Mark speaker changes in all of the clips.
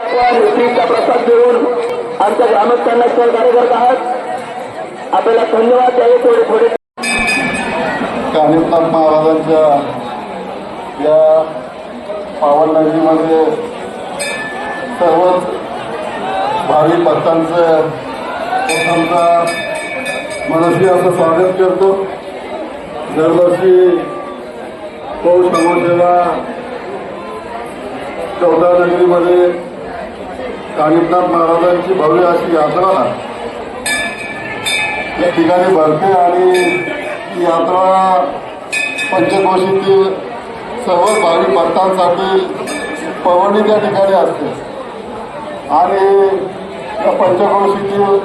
Speaker 1: आपण स्त्रीचा प्रसाद देऊन आमच्या ग्रामस्थांना सहकार्य करत आहात. आपल्याला धन्यवाद द्यावे थोडे थोडे.
Speaker 2: कानिपनाथ महाराजांच्या या पावन नगरीमध्ये सर्वच भावी भक्तांचं प्रथमता मनस्वी असं स्वागत करतो. दरवर्षी तो समाजसेवा चौदा नगरीमध्ये काळीनाथ महाराजांची भव्य अशी यात्रा या ठिकाणी भरते आणि ही यात्रा पंचकोशीतील सर्व भावी भक्तांसाठी पवनी त्या ठिकाणी असते. आणि या पंचकोशीतील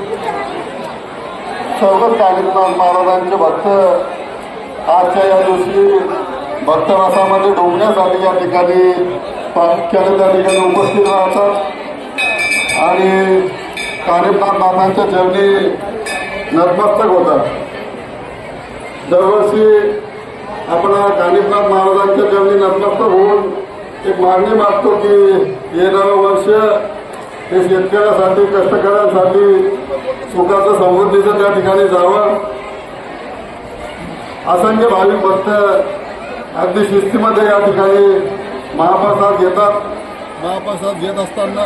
Speaker 2: सर्वच काळीनाथ महाराजांचे भक्त आजच्या या दिवशी भक्तरसामध्ये डोंगण्यासाठी या ठिकाणी प्रामुख्याने त्या ठिकाणी उपस्थित राहतात. आणि कानिपनाथ बाबांच्या चरणी नतमस्तक होतात दरवर्षी आपण कानिपनाथ महाराजांच्या चरणी नतमस्तक होऊन एक मागणी मागतो की येणारं वर्ष हे शेतकऱ्यासाठी कष्टकऱ्यांसाठी सुखाचं समृद्धीचं त्या ठिकाणी जावं. असंख्य भाविक भक्त अगदी शिस्तीमध्ये या ठिकाणी महाप्रसाद घेतात. महाप्रसाद घेत असताना